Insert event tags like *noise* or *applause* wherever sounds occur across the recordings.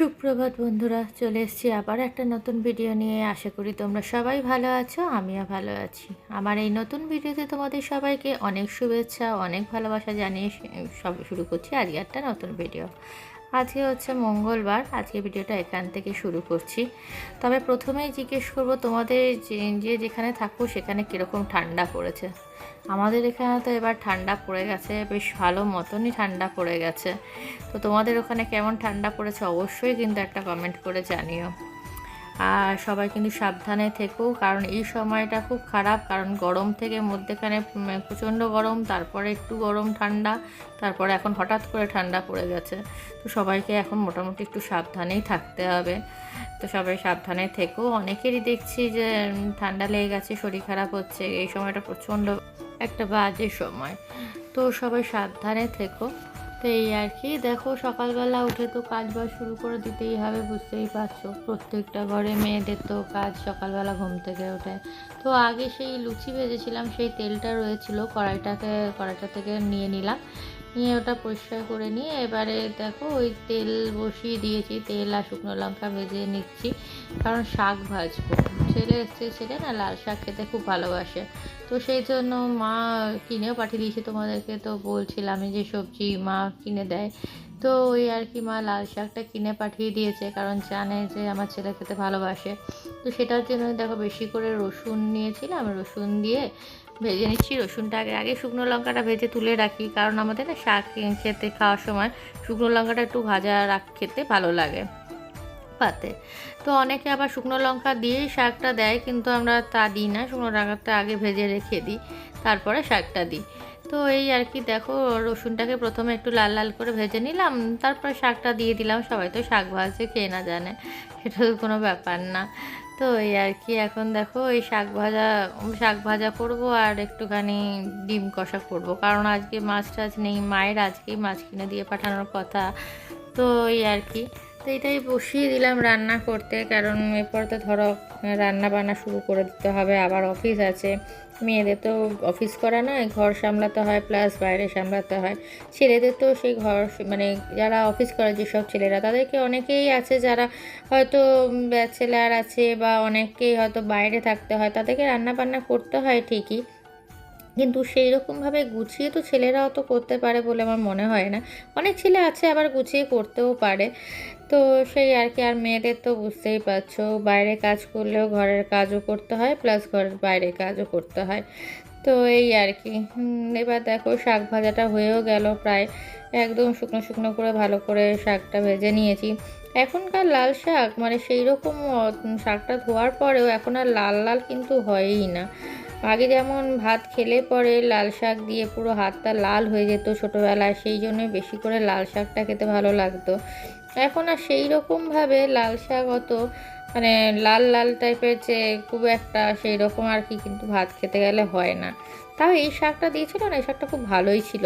সুপ্রভাত বন্ধুরা, চলে এসেছি আবার একটা নতুন ভিডিও নিয়ে। আশা করি তোমরা সবাই ভালো আছো, আমিও ভালো আছি। আমার এই নতুন ভিডিওতে তোমাদের সবাইকে অনেক শুভেচ্ছা, অনেক ভালোবাসা জানিয়ে সব শুরু করছি আজকে একটা নতুন ভিডিও আজকে হচ্ছে মঙ্গলবার, আজকে ভিডিওটা এখান থেকে শুরু করছি। তবে প্রথমেই জিজ্ঞেস করব, তোমাদের যে যেখানে থাকো সেখানে কীরকম ঠান্ডা পড়েছে? আমাদের এখানে তো এবার ঠান্ডা পড়ে গেছে, বেশ ভালো মতনই ঠান্ডা পড়ে গেছে। তো তোমাদের ওখানে কেমন ঠান্ডা পড়েছে অবশ্যই কিন্তু একটা কমেন্ট করে জানিও। আর সবাই কিন্তু সাবধানে থেকো, কারণ এই সময়টা খুব খারাপ, কারণ গরম থেকে মধ্যেখানে প্রচণ্ড গরম, তারপরে একটু গরম ঠান্ডা, তারপরে এখন হঠাৎ করে ঠান্ডা পড়ে গেছে। তো সবাইকে এখন মোটামুটি একটু সাবধানেই থাকতে হবে। তো সবাই সাবধানে থেকো। অনেকেরই দেখছি যে ঠান্ডা লেগে গেছে, শরীর খারাপ হচ্ছে, এই সময়টা প্রচণ্ড একটা বাজে সময়। তো সবাই সাবধানে থেকো। তো এই আর কি। দেখো, সকালবেলা উঠে তো কাজ বাজ শুরু করে দিতেই হবে, বুঝতেই পারছ। প্রত্যেকটা ঘরে মেয়েদের তো কাজ সকালবেলা ঘুম থেকে ওঠে। তো আগে সেই লুচি ভেজেছিলাম, সেই তেলটা রয়েছিল, কড়াইটাকে, কড়াইটা থেকে নিয়ে নিলাম। নিয়ে ওটা পরিষ্কার করে নিয়ে এবারে দেখো, ওই তেল বসিয়ে দিয়েছি, তেল আর শুকনো লঙ্কা ভেজে নিচ্ছি, কারণ শাক ভাজবো। ছেলে এসছে ছেলে না লাল শাক খেতে খুব ভালোবাসে। তো সেই জন্য মা কিনেও পাঠিয়ে দিয়েছে তোমাদেরকে। তো বলছিলাম যে সবজি মা কিনে দেয়। তো ওই আর কি মা লাল শাকটা কিনে পাঠিয়ে দিয়েছে কারণ জানে যে আমার ছেলে খেতে ভালোবাসে। তো সেটার জন্য দেখো বেশি করে রসুন নিয়েছিলাম, রসুন দিয়ে ভেজে নিচ্ছি। রসুনটা আগে আগে শুকনো লঙ্কাটা ভেজে তুলে রাখি কারণ আমাদের না শাক খেতে খাওয়ার সময় শুকনো লঙ্কাটা একটু ভাজা রাখ খেতে ভালো লাগে। পাতে। তো অনেকে আবার শুকনো লঙ্কা দিয়েই শাকটা দেয়, কিন্তু আমরা তা দিই না। শুকনো লঙ্কাটা আগে ভেজে রেখে দিই, তারপরে শাকটা দিই। তো এই আর কি, দেখো, রসুনটাকে প্রথমে একটু লাল লাল করে ভেজে নিলাম, তারপরে শাকটা দিয়ে দিলাম। সবাই তো শাক ভাজে, খেয়ে না জানে, সেটা তো কোনো ব্যাপার না। তো এই আর কি, এখন দেখো, এই শাক ভাজা শাক ভাজা করব আর একটুখানি ডিম কষা করব। কারণ আজকে মাছ টাছ নেই, মায়ের আজকেই মাছ কিনে দিয়ে পাঠানোর কথা। তো এই আর কি তো এটাই বসিয়ে দিলাম রান্না করতে, কারণ এরপর তো ধরো রান্না বান্না শুরু করে দিতে হবে, আবার অফিস আছে। মেয়েদের তো অফিস করা নয়, ঘর সামলাতে হয় প্লাস বাইরে সামলাতে হয়। ছেলেদের তো সেই ঘর মানে যারা অফিস করে যেসব ছেলেরা, তাদেরকে অনেকেই আছে যারা হয়তো ব্যাচেলার আছে বা অনেকেই হয়তো বাইরে থাকতে হয়, তাদেরকে রান্না বান্না করতে হয় ঠিকই। কিন্তু সেই রকমভাবে গুছিয়ে তো ছেলেরা অত করতে পারে বলে আমার মনে হয় না। অনেক ছেলে আছে আবার গুছিয়ে করতেও পারে। তো সেই আর কি, আর মেয়েদের তো বুঝতেই পারছ, বাইরে কাজ করলেও ঘরের কাজও করতে হয় প্লাস ঘরের বাইরে কাজও করতে হয়। তো এই আর কি এবার দেখো শাক ভাজাটা হয়েও গেল প্রায়। একদম শুকনো শুকনো করে ভালো করে শাকটা ভেজে নিয়েছি। এখনকার লাল শাক মানে সেই রকম শাকটা ধোয়ার পরেও এখন আর লাল লাল কিন্তু হয়ই না। আগে যেমন ভাত খেলে পরে লাল শাক দিয়ে পুরো হাতটা লাল হয়ে যেত ছোটোবেলায়, সেই জন্যই বেশি করে লাল শাকটা খেতে ভালো লাগতো। এখন আর সেই রকমভাবে লাল শাক অত মানে লাল লাল টাইপের যে খুব একটা সেই রকম আর কি কিন্তু ভাত খেতে গেলে হয় না। তাও এই শাকটা দিয়েছিল না, এই শাকটা খুব ভালোই ছিল।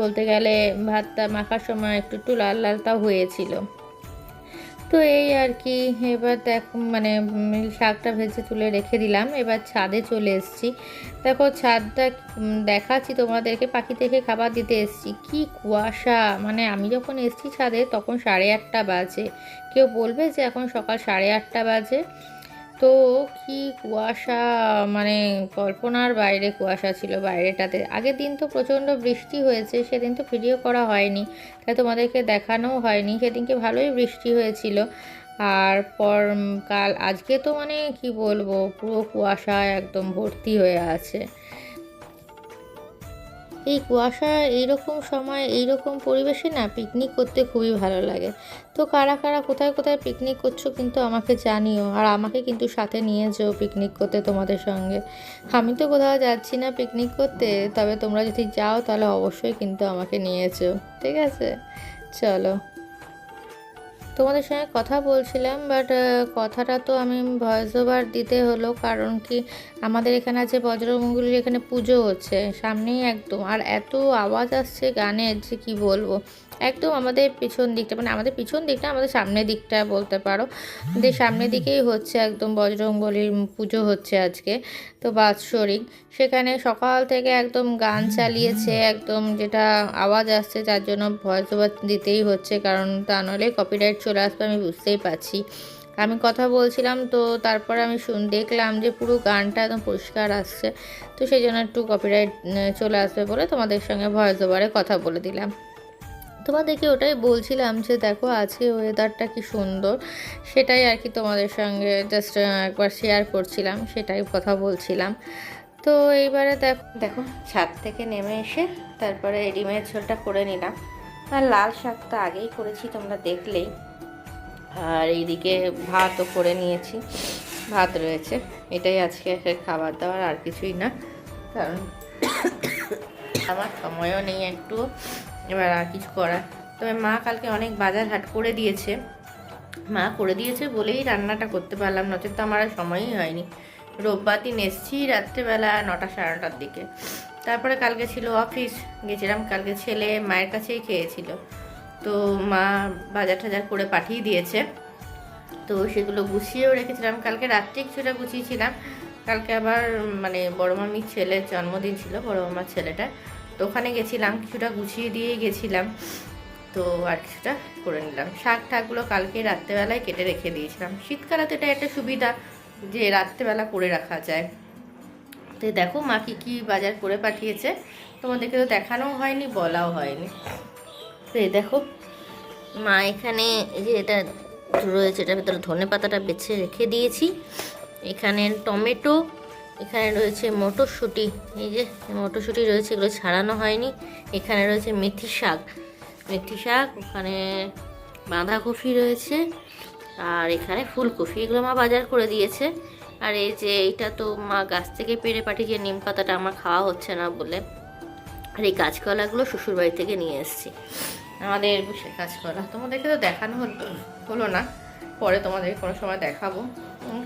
বলতে গেলে ভাতটা মাখার সময় একটু একটু লাল লালটাও হয়েছিল। তো এই আর কি, এবার দেখ মানে শাকটা ভেজে তুলে রেখে দিলাম। এবার ছাদে চলে এসেছি। দেখো, ছাদটা দেখাচ্ছি তোমাদেরকে। পাখি থেকে খাবার দিতে এসেছি। কি কুয়াশা! মানে আমি যখন এসছি ছাদে, তখন সাড়ে আটটা বাজে। কেউ বলবে যে এখন সকাল সাড়ে আটটা বাজে। তো কি কুয়াশা? মানে কল্পনার বাইরে কুয়াশা ছিল বাইরেটাতে। আগের দিন তো প্রচণ্ড বৃষ্টি হয়েছে, সেদিন তো ভিডিও করা হয়নি। তাই তোমাদেরকে দেখানোও হয়নি। সেদিনকে ভালোই বৃষ্টি হয়েছিল। আর পর কাল, আজকে তো মানে কি বলব, পুরো কুয়াশা একদম ভর্তি হয়ে আছে। এই কুয়াশা এইরকম সময় এইরকম পরিবেশে না পিকনিক করতে খুবই ভালো লাগে। তো কারা কারা কোথায় কোথায় পিকনিক করছ কিন্তু আমাকে জানিও আর আমাকে কিন্তু সাথে নিয়ে যেও পিকনিক করতে তোমাদের সঙ্গে। আমি তো কোথাও যাচ্ছি না পিকনিক করতে, তবে তোমরা যদি যাও তাহলে অবশ্যই কিন্তু আমাকে নিয়ে যেও, ঠিক আছে? চলো। তোমাদের সঙ্গে কথা বলছিলাম বাট কথাটা তো আমি ভয়েস ওভার দিতে হলো, কারণ কি আমাদের এখানে আছে বজ্রমঙ্গলির এখানে পুজো হচ্ছে, সামনেই একদম, আর এত আওয়াজ আসছে গানের যে কি বলব। একদম আমাদের পিছন দিকটা মানে আমাদের পিছন দিকটা আমাদের সামনের দিকটা বলতে পারো। যে সামনের দিকেই হচ্ছে একদম বজরংবলির পুজো হচ্ছে আজকে, তো বাৎসরিক। সেখানে সকাল থেকে একদম গান চালিয়েছে, একদম যেটা আওয়াজ আসছে যার জন্য ভয়েস ওভার দিতেই হচ্ছে, কারণ তা নাহলে কপিরাইট চলে আসবে আমি বুঝতেই পারছি। আমি কথা বলছিলাম তো তারপরে আমি শুন, দেখলাম যে পুরো গানটা একদম পরিষ্কার আসছে, তো সেই জন্য একটু কপিরাইট চলে আসবে বলে তোমাদের সঙ্গে ভয়েস ওভারে কথা বলে দিলাম। তোমাদেরকে ওটাই বলছিলাম যে দেখো আজকে ওয়েদারটা কি সুন্দর, সেটাই আর কি তোমাদের সঙ্গে জাস্ট একবার শেয়ার করছিলাম, সেটাই কথা বলছিলাম। তো এইবারে দেখো দেখো ছাদ থেকে নেমে এসে তারপরে ডিমের ঝোলটা করে নিলাম। আর লাল শাক তো আগেই করেছি, তোমরা দেখলেই। আর এইদিকে ভাতও করে নিয়েছি, ভাত রয়েছে। এটাই আজকে খাবার দাবার, আর কিছুই না। কারণ *coughs* আমার সময়ও নেই একটু এবার আর কিছু করার। তবে মা কালকে অনেক বাজার হাট করে দিয়েছে। মা করে দিয়েছে বলেই রান্নাটা করতে পারলাম, নচেত তো আমার আর সময়ই হয়নি। রোববার দিন এসছি রাত্রেবেলা নটা সাড়ে নটার দিকে। তারপরে কালকে ছিল অফিস, গেছিলাম কালকে ছেলে মায়ের কাছেই খেয়েছিল। তো মা বাজার টাজার করে পাঠিয়ে দিয়েছে। তো সেগুলো গুছিয়েও রেখেছিলাম। কালকে রাত্রে কিছুটা গুছিয়েছিলাম। কালকে আবার মানে বড় মামির ছেলের জন্মদিন ছিল, বড় মামার ছেলেটা তো ওখানে গেছিলাম, কিছুটা গুছিয়ে দিয়ে গেছিলাম। তো আর কিছুটা করে নিলাম। শাক ঠাকগুলো কালকে রাত্রেবেলায় কেটে রেখে দিয়েছিলাম। শীতকালে তো এটা একটা সুবিধা যে রাত্রেবেলা করে রাখা যায়। তো দেখো, মা কী কী বাজার করে পাঠিয়েছে। তোমাদেরকে তো দেখানোও হয়নি, বলাও হয়নি। তো এই দেখো, মা এখানে যে এটা রয়েছে, এটার ভিতরে ধনে পাতাটা বেছে রেখে দিয়েছি। এখানে টমেটো এখানে রয়েছে মটরশুঁটি। এই যে মটরশুঁটি রয়েছে, এগুলো ছাড়ানো হয়নি। এখানে রয়েছে মেথি শাক। মেথি শাক, ওখানে বাঁধাকপি রয়েছে, আর এখানে ফুলকপি। এগুলো মা বাজার করে দিয়েছে। আর এই যে এইটা তো মা গাছ থেকে পেরে পাঠিয়েছে নিম পাতাটা আমার খাওয়া হচ্ছে না বলে। আর এই কাঁচকলাগুলো শ্বশুরবাড়ি থেকে নিয়ে এসেছি। আমাদের কাঁচকলা তোমাদেরকে তো দেখানো হলো না। পরে তোমাদের কোনো সময় দেখাবো।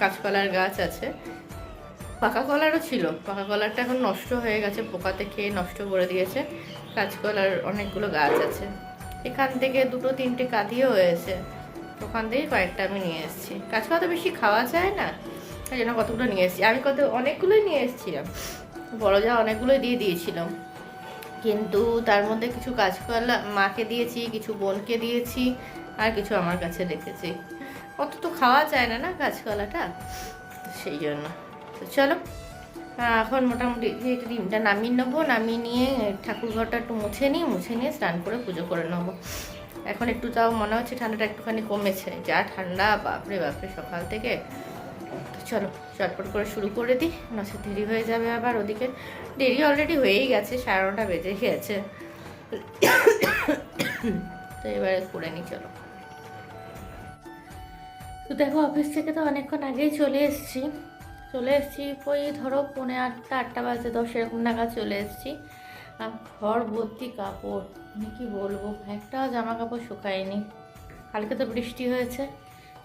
কাঁচকলার গাছ আছে। পাকা কলারও ছিল। পাকা কলারটা এখন নষ্ট হয়ে গেছে, পোকাতে খেয়ে নষ্ট করে দিয়েছে। কাঁচকলার অনেকগুলো গাছ আছে। এখান থেকে দুটো তিনটে কাঁধিও হয়েছে। ওখান থেকে কয়েকটা আমি নিয়ে এসেছি। কাঁচকলা তো বেশি খাওয়া যায় না, তাই জন্য কতগুলো নিয়ে এসেছি। আমি কত অনেকগুলোই নিয়ে এসেছিলাম। বড় যা অনেকগুলোই দিয়ে দিয়েছিলাম। কিন্তু তার মধ্যে কিছু কাঁচকলা মাকে দিয়েছি, কিছু বোনকে দিয়েছি, আর কিছু আমার কাছে রেখেছি। অত তো খাওয়া যায় না না কাঁচকলাটা সেই জন্য। তো চলো এখন মোটামুটি যেহেতু ডিমটা নামিয়ে নেব, নামিয়ে নিয়ে ঠাকুর ঘরটা একটু মুছে নিই, মুছে নিয়ে স্নান করে পুজো করে নেব। এখন একটু তাও মনে হচ্ছে ঠান্ডাটা একটুখানি কমেছে। যা ঠান্ডা, বাপরে বাপরে, সকাল থেকে। চলো, চটপট করে শুরু করে দিই নচেত দেরি হয়ে যাবে আবার ওদিকে। দেরি অলরেডি হয়েই গেছে, সাড়ে নটা বেজে গেছে। তো এবারে করে নিই, চলো। তো দেখো, অফিস থেকে তো অনেকক্ষণ আগেই চলে এসেছি। চলে এসেছি। ওই ধরো পৌনে আটটা আটটা বাজে দশ, এরকম নাগাদ চলে এসেছি। ঘর ভর্তি কাপড়, আমি কি বলব? একটাও জামা কাপড় শুকায়নি। কালকে তো বৃষ্টি হয়েছে,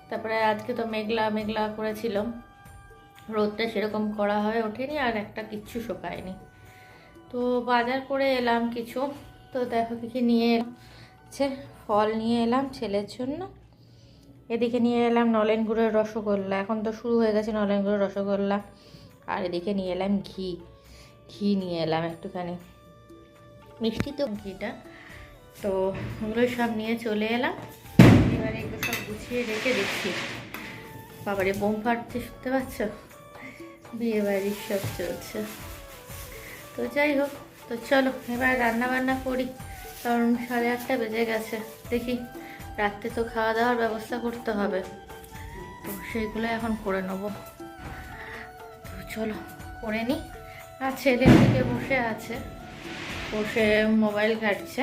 তারপরে আজকে তো মেঘলা মেঘলা করেছিল রোদটা সেরকম করা হয়ে ওঠেনি আর একটা কিচ্ছু শুকায়নি। তো বাজার করে এলাম কিছু। তো দেখো কি নিয়ে এলাম। ফল নিয়ে এলাম ছেলের জন্য। এদিকে নিয়ে এলাম নলেন গুড়ের রসগোল্লা। এখন তো শুরু হয়ে গেছে নলেন গুড়ের রসগোল্লা। আর এদিকে নিয়ে এলাম ঘি। ঘি নিয়ে এলাম একটুখানি। মিষ্টি তো ঘিটা। তো ওগুলো সব নিয়ে চলে এলাম। এবারে এগুলো সব গুছিয়ে রেখে দিচ্ছি। বাবারে, বোম ফাটছে, শুনতে পাচ্ছ? বিয়ে বাড়ির সব চলছে। তো যাই হোক, তো চলো, এবার রান্না বান্না করি। কারণ সাড়ে আটটা বেজে গেছে। দেখি রাত্রে তো খাওয়া দাওয়ার ব্যবস্থা করতে হবে। তো সেইগুলো এখন করে নেব। তো চলো, করে নিই আর ছেলে দিকে বসে আছে। বসে মোবাইল ঘাটছে।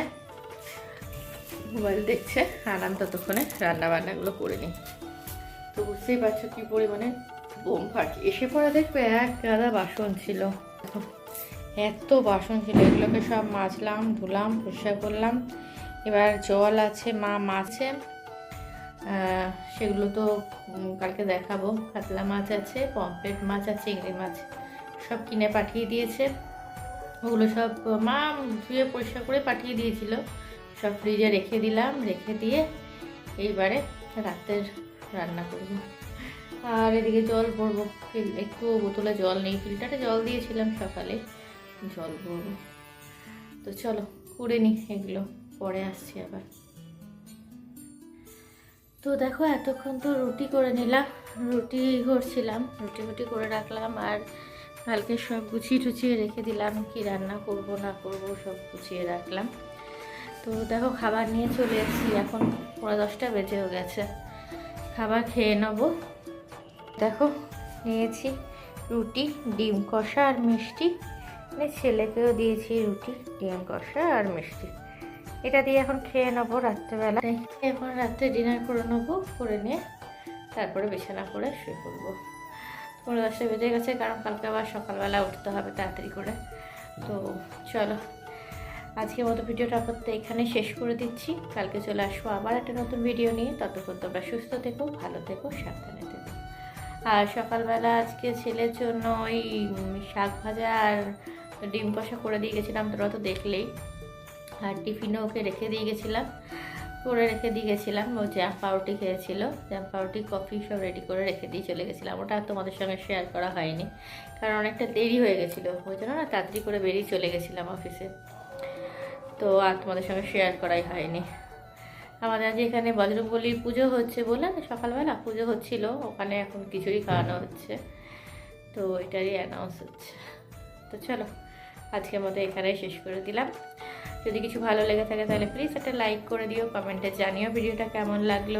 মোবাইল দেখছে। আর আমি ততক্ষণে রান্না বান্নাগুলো করে নিই তো বুঝতেই পারছ কী পরিমাণে বোম ফাটছে। এসে পরে দেখবে এক গাদা বাসন ছিল। এত বাসন ছিল। এগুলোকে সব মাজলাম, ধুলাম, পরিষ্কার করলাম। এবার জল আছে, মা মাছে। সেগুলো তো কালকে দেখাবো। কাতলা মাছ আছে, পমফ্রেট মাছ আছে, চিংড়ি মাছ সব কিনে পাঠিয়ে দিয়েছে। ওগুলো সব মা ধুয়ে পরিষ্কার করে পাঠিয়ে দিয়েছিল। সব ফ্রিজে রেখে দিলাম, রেখে দিয়ে এইবারে রাতের রান্না করব। আর এদিকে জল ভরবো। একটু বোতলে জল নেই, ফিল্টারে জল দিয়েছিলাম সকালে। জল ভরবো। তো চলো, করে নি এগুলো। পরে আসছি আবার। তো দেখো, এতক্ষণ তো রুটি করে নিলাম। রুটি করছিলাম, রুটি রুটি করে রাখলাম আর কালকে সব গুছিয়ে টুছিয়ে রেখে দিলাম, কি রান্না করব, না করব, সব গুছিয়ে রাখলাম। তো দেখো, খাবার নিয়ে চলে এসেছি। এখন পনেরো দশটা বেজেও গেছে। খাবার খেয়ে নেব। দেখো, নিয়েছি রুটি, ডিম কষা আর মিষ্টি। মানে ছেলেকেও দিয়েছি রুটি, ডিম কষা আর মিষ্টি। এটা দিয়ে এখন খেয়ে নেব রাত্রেবেলা। এখন রাত্রে ডিনার করে নেব, করে নিয়ে তারপরে বিছানা করে শুয়ে পড়ব। পনেরো দশটা বেজে গেছে, কারণ কালকে আবার সকালবেলা উঠতে হবে তাড়াতাড়ি করে। তো চলো, আজকের মতো ভিডিওটা করতে এখানে শেষ করে দিচ্ছি। কালকে চলে আসব আবার একটা নতুন ভিডিও নিয়ে। ততক্ষণ তোমরা সুস্থ থেকো, ভালো থেকো, সাবধানে থেকো। আর সকালবেলা আজকে ছেলের জন্য ওই শাক ভাজা আর ডিম কষা করে দিয়ে গেছিলাম, তোরা তো দেখলেই। আর টিফিনও ওকে রেখে দিয়ে গেছিলাম। করে রেখে দিয়ে গেছিলাম, ও জ্যাম পাউরুটি খেয়েছিল। জ্যাম পাউরুটি কফি সব রেডি করে রেখে দিয়ে চলে গেছিলাম। ওটা তোমাদের সঙ্গে শেয়ার করা হয়নি, কারণ অনেকটা দেরি হয়ে গেছিল। ওই জন্য না তাড়াতাড়ি করে বেরিয়ে চলে গেছিলাম অফিসে তো আর তোমাদের সঙ্গে শেয়ার করাই হয়নি। আমাদের আজ এখানে বজরংবলির পুজো হচ্ছে বললাম সকালবেলা পুজো হচ্ছিল, ওখানে এখন খিচুড়ি খাওয়ানো হচ্ছে। তো এটারই অ্যানাউন্স হচ্ছে। তো চলো। আজকের মতো এখানেই শেষ করে দিলাম। যদি কিছু ভালো লেগে থাকে তাহলে প্লিজ একটা লাইক করে দিও কমেন্টে জানিও ভিডিওটা কেমন লাগল।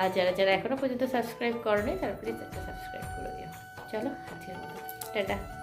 আর যারা যারা এখনও পর্যন্ত সাবস্ক্রাইব করনি তারা প্লিজ একটা সাবস্ক্রাইব করে দিও। চলো আজকের মতো, টাটা।